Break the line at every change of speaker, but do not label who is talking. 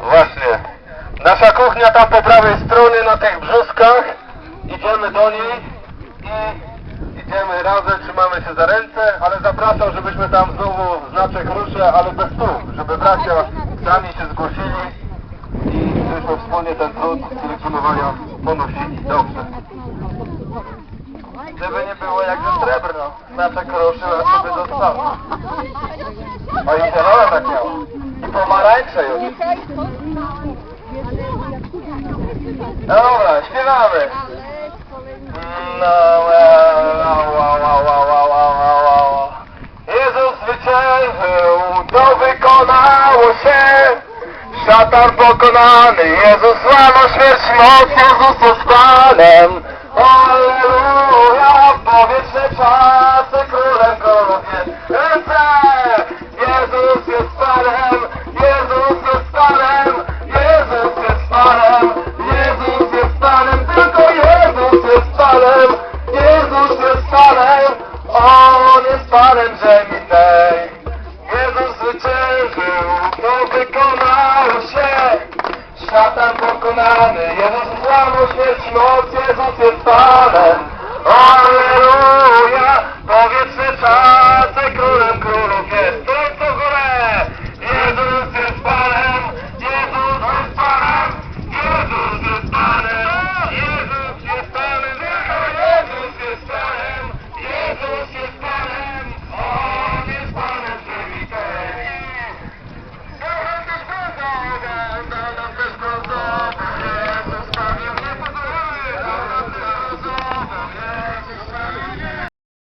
Właśnie. Nasza kuchnia tam po prawej stronie na tych brzuskach. Idziemy do niej i idziemy razem, trzymamy się za ręce, ale zapraszam, żebyśmy tam znowu znaczek ruszę, ale bez stóp, żeby bracia sami się zgłosili i żebyśmy wspólnie ten trud pielgrzymowania ponosili. Dobrze. Żeby nie było jak srebrno. Znaczek ruszył, a sobie został. O i zielone tak miało pomarańcze już. No dobra, śpiewamy. No, wow, wow, wow. Jezus zwyciężył, to wykonało się. Szatan pokonany, Jezus sławą śmierć moc, Jezus jest Panem. Alleluja. Panem ziemi tej. Jezus zwyciężył, to wykonało się. Szatan pokonany, Jezus złamał śmierć moc, Jezus jest Panem. Alleluja, czasy, królem